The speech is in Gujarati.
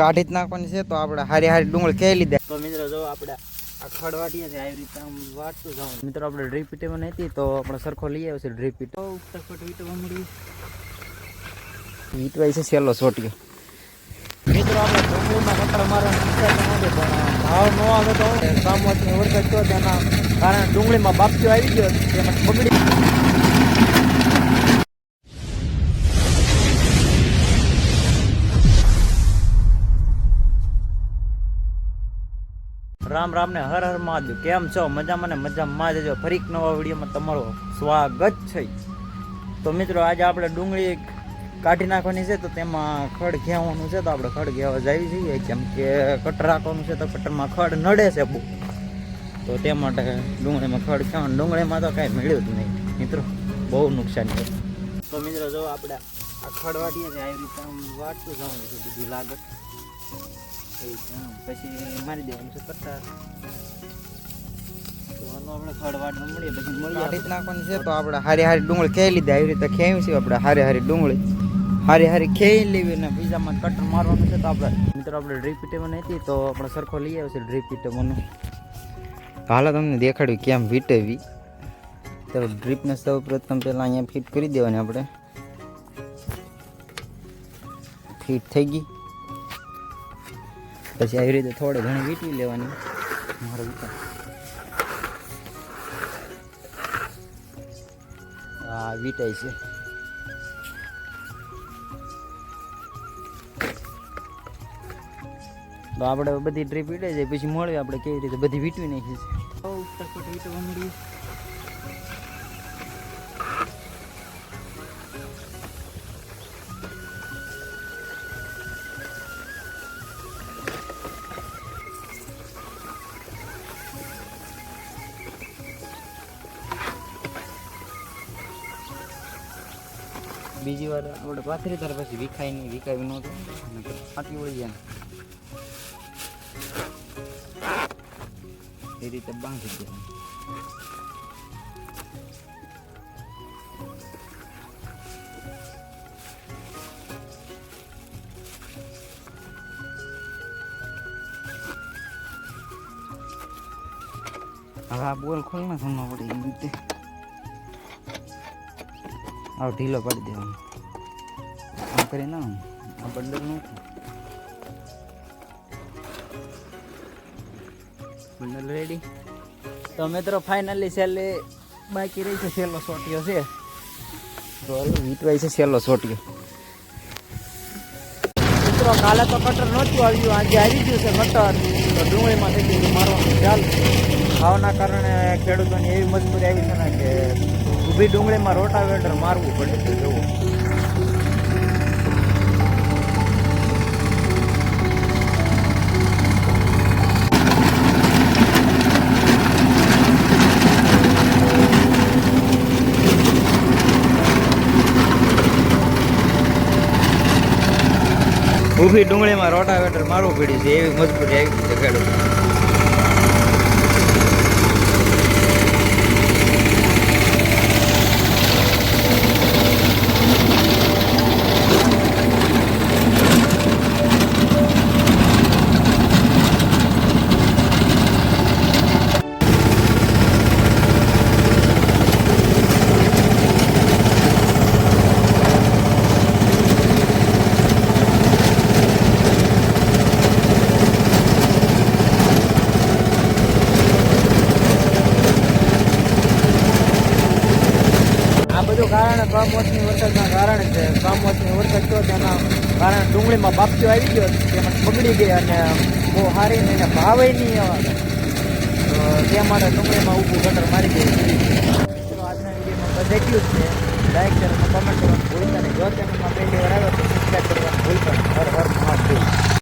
કાઢી જ નાખવાની છે, તો આપણે હારી હારી ડુંગળી ખેઈ લીધા તો મિત્રો જો આપણે આ ખડ વાટીએ છે, આવી રીતે આમ વાટતું જવાનું. મિત્રો આપણે ડ્રીપ પીટેમાં નહીં તો આપણે સરખો લઈ આવ્યો છે ડ્રીપ પીટો. ફટાફટ વીટવા મળી. વીટવાય છે છેલ્લો સોટ્યો. મિત્રો આપણે ડુંગળીમાં કટર મારવાનો તો ભાવ ન આવે તો સામોચની વરસાદ થયો, તેના કારણે ડુંગળીમાં બાપચો આવી ગયો, તેમાં બગડી રામ રામ ને હર હર મહાદેવ. કેમ છો? મજામાં ને મજામાં. જજો ફરીક નવા વિડીયોમાં તમારું સ્વાગત છે. તો મિત્રો, આજે આપણે ડુંગળી કાઢી નાખવાની છે, તો તેમાં ખડ ઘેવાનું છે, તો આપણે ખડ ઘેવા જઈ જઈએ. કેમ કે કટર રાખવાનું છે, તો કટરમાં ખડ નડે છે બહુ. તો તે માટે ડુંગળીમાં ખડ ખેવાનું. ડુંગળીમાં તો કાંઈ મળ્યું જ નહીં, મિત્રો. બહુ નુકસાન છે. તો મિત્રો, જો આપણે આ ખડ વાટીએ આવી રીતે વાટતું જવાનું છે બીજી લાગત. પછી મારી દેવાનું છે કટ્ટા આપણે ખડ વાટવા મળીએ પછી મળીએ કાઢી જ નાખવાની છે તો આપણે હારી હારી ડુંગળી ખેઈ લીધી? આવી રીતે ખેવી છે આપણે હારી હારી ડુંગળી. હારી હારી ખેઈ લેવી ને બીજામાં કટર મારવાનું છે તો આપણે મિત્રો આપણે ડ્રીપ પીટેમાં નથી તો આપણે સરખો લઈ આવ્યો છે ડ્રીપ પીટેમાંનું હાલો તમને દેખાડ્યું કેમ વીટવી. તો ડ્રીપને સૌ પ્રથમ પહેલાં અહીંયા ફિટ કરી દેવાની આપણે. ફિટ થઈ ગઈ. પછી આવી રીતે થોડી ઘણી વીંટવી લેવાની. મારો વિચાર. હા વીટાય છે. તો આપણે બધી ટ્રીપ વીટાઈ જાય, પછી મળીએ આપણે કેવી રીતે? બધી વીટવી નાખી છે. બીજી વાર આપણે પાથરી, ત્યારે પછી વિખાય નહીં, વિખાય નહોતું ફાટી વળી જાય એ રીતે બાંધી જાય હવે આ બોલ ખોલ ને સમજ પડે એ આવ ઢીલો પાડી દેવાનો આમ. કરીને ના આ બંડલનું. બંડલ રેડી તો મિત્રો ફાઇનલી છેલ્લે બાકી રહી છે, છેલ્લો સોટિયો છે. તો વીટવાય છે છેલ્લો સોટિયો. મિત્રો, કાલે તો કટર નહોતું આવ્યું, આજે આવી ગયું છે કટર. તો ડુંગળીમાં થઈ ગયું મારવાનું. ચાલુ. ભાવના કારણે ખેડૂતોની એવી મજબૂરી આવી છે કે ઊભી ડુંગળીમાં રોટાવેટર મારવું પડે છે ઊભી ડુંગળીમાં રોટાવેટર મારવું પડ્યું છે, એવી મજબૂરી આવી છે, ખેડૂતો આ બધું કારણે કમોસમી વરસાદના કારણે છે. કમોસમી વરસાદ થયો તેના કારણે ડુંગળીમાં બાપચો આવી ગયો. તેમાં બગડી ગઈ અને બહુ સારી એને ભાવે નહીં આવે તે માટે ડુંગળીમાં ઊભું ગટર મારી ગઈ તો આજના વિડીયોમાં બસ એટલું જ છે. લાઈક કરવાનું કમેન્ટ કરવાનું ભૂલતા નહીં. જો ચેનલમાં પહેલી વાર આવ્યો તો સબસ્ક્રાઈબ કરવાનું ભૂલતા નહીં. હર હર મહાદેવ.